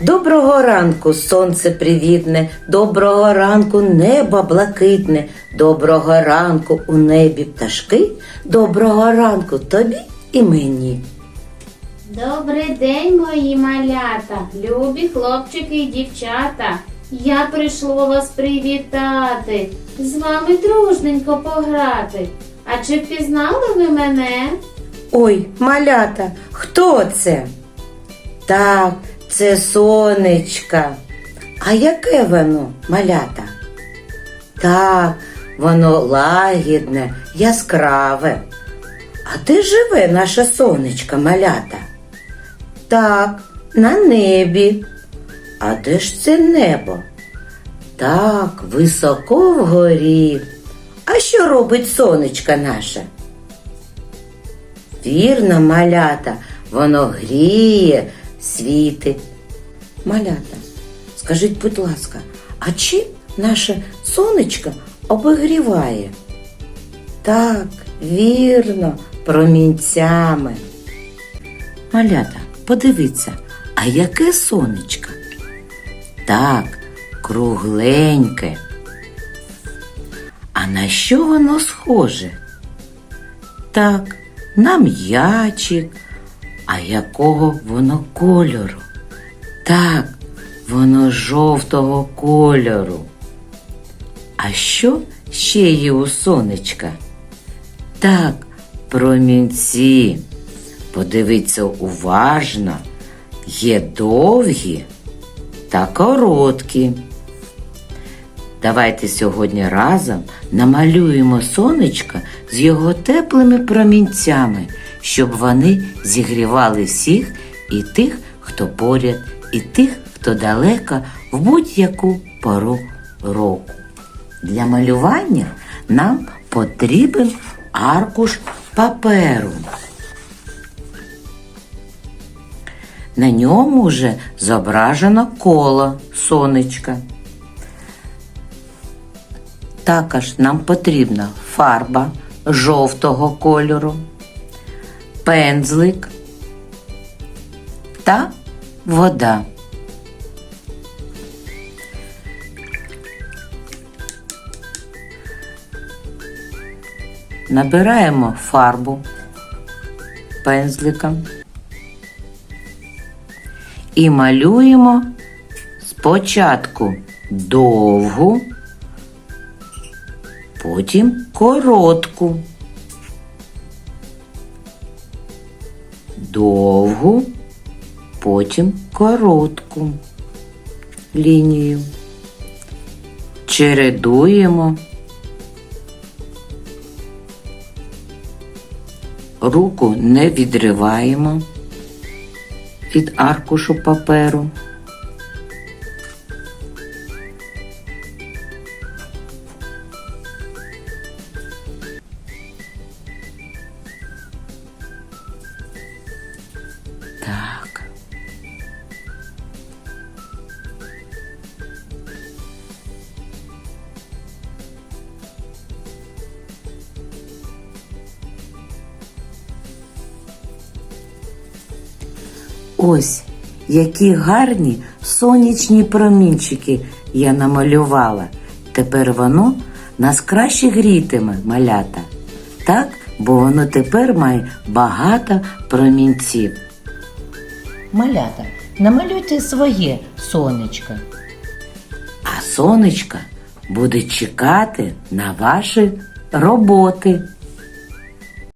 Доброго ранку, сонце привітне, доброго ранку, небо блакитне, доброго ранку у небі пташки, доброго ранку тобі і мені. Добрий день, мої малята, любі хлопчики і дівчата. Я прийшло вас привітати, з вами дружненько пограти. А чи впізнали ви мене? Ой, малята, хто це? Так, це сонечка. А яке воно, малята? Так, воно лагідне, яскраве. А де живе наше сонечко, малята? Так, на небі. А де ж це небо? Так, високо вгорі. А що робить сонечко наше? Вірно, малята, воно гріє, світить. Малята, скажіть, будь ласка, а чим наше сонечко обігріває? Так, вірно, промінцями. Малята, подивіться, а яке сонечко? Так, кругленьке. А на що воно схоже? Так, на м'ячик. А якого воно кольору? Так, воно жовтого кольору. А що ще є у сонечка? Так, промінці. Подивіться уважно. Є довгі та короткі. Давайте сьогодні разом намалюємо сонечка з його теплими промінцями, щоб вони зігрівали всіх і тих, хто поряд, і тих, хто далеко в будь-яку пору року. Для малювання нам потрібен аркуш паперу. На ньому вже зображено коло сонечка. Також нам потрібна фарба жовтого кольору, пензлик та вода. Набираємо фарбу пензликом і малюємо спочатку довгу, потім коротку, довгу, потім коротку лінію. Чередуємо. Руку не відриваємо від аркушу паперу. Ось які гарні сонячні промінчики я намалювала. Тепер воно нас краще грітиме, малята. Так, бо воно тепер має багато промінців. Малята, намалюйте своє сонечко. А сонечка буде чекати на ваші роботи.